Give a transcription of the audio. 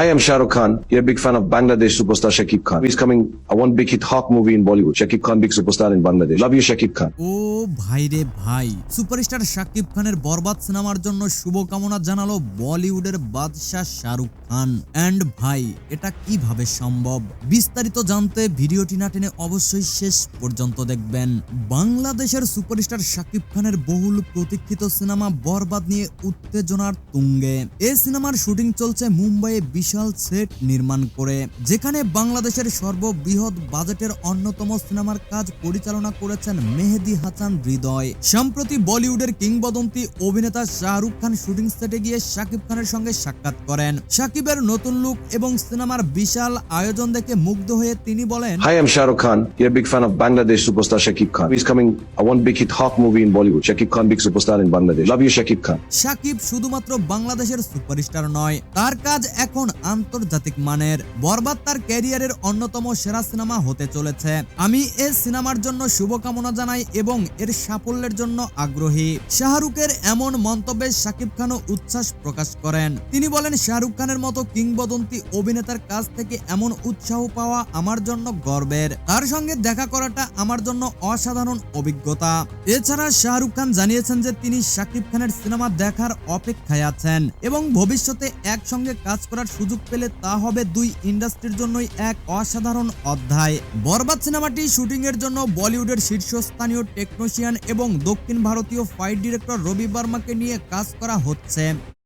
Hi, I'm Shah Rukh Khan. You're a big fan of Bangladesh superstar Shakib Khan. He's coming a one big hit Hawk movie in Bollywood. Shakib Khan, big superstar in Bangladesh. Love you, Shakib Khan. ও ভাই রে ভাই superstar Shakib খানের বরবাদ সিনেমার জন্য শুভকামনা জানালো বলিউডের বাদশাহ শাহরুখ খান অ্যান্ড ভাই এটা কীভাবে সম্ভব বিস্তারিত জানতে ভিডিওটি না টেনে অবশ্যই শেষ পর্যন্ত দেখবেন বাংলাদেশের সুপারস্টার শাকিব খানের বহুল প্রতীক্ষিত সিনেমা বরবাদ নিয়ে উত্তেজনার তুঙ্গে এই সিনেমার শুটিং চলছে মুম্বাইয়ে বিশাল সেট নির্মাণ করে যেখানে বাংলাদেশের সর্ববৃহৎ বাজেটের অন্যতম সিনেমার কাজ পরিচালনা করেছেন মেহেদি হাসান হৃদয় সম্প্রতি বলিউডের কিংবদন্তি অভিনেতা শাহরুখ খান শুটিং সেটে গিয়ে শাকিব খানের সঙ্গে সাক্ষাৎ করেন শাকিবের নতুন লুক এবং সিনেমার বিশাল আয়োজন দেখে মুগ্ধ হয়ে তিনি বলেন Hi, I'm Shah Rukh Khan. You're a big fan of Bangladesh superstar Shakib Khan. He's coming a one big hit Hawk movie in Bollywood. Shakib Khan, big superstar in Bangladesh. Love you, Shakib Khan. Shakib শুধুমাত্র বাংলাদেশের superstar নয় তার কাজ এখন আন্তর্জাতিক মানের বরবাদ তার ক্যারিয়ারের অন্যতম সেরা সিনেমা হতে চলেছে। আমি এই সিনেমার জন্য শুভকামনা জানাই এবং এর সাফল্যের জন্য আগ্রহী। শাহরুখের এমন মন্তব্যে সাকিব খানও উচ্ছ্বাস প্রকাশ করেন। তিনি বলেন, শাহরুখ খানের মতো কিংবদন্তি অভিনেতার কাছ থেকে এমন উৎসাহ পাওয়া আমার জন্য গর্বের। তার সঙ্গে দেখা করাটা আমার জন্য অসাধারণ অভিজ্ঞতা। এছাড়া শাহরুখ খান জানিয়েছেন যে, তিনি শাকিব খানের সিনেমা দেখার অপেক্ষায় আছেন এবং ভবিষ্যতে একসঙ্গে কাজ করার সুযোগ পেলে তা হবে দুই ইন্ডাস্ট্রির জন্যই এক অসাধারণ অধ্যায়। বরবাদ সিনেমাটি শুটিং এর জন্য বলিউডের শীর্ষস্থানীয় টেকনোশিয়ান এবং দক্ষিণ ভারতীয় ফাইট ডিরেক্টর রবি বর্মাকে নিয়ে কাজ করা হচ্ছে।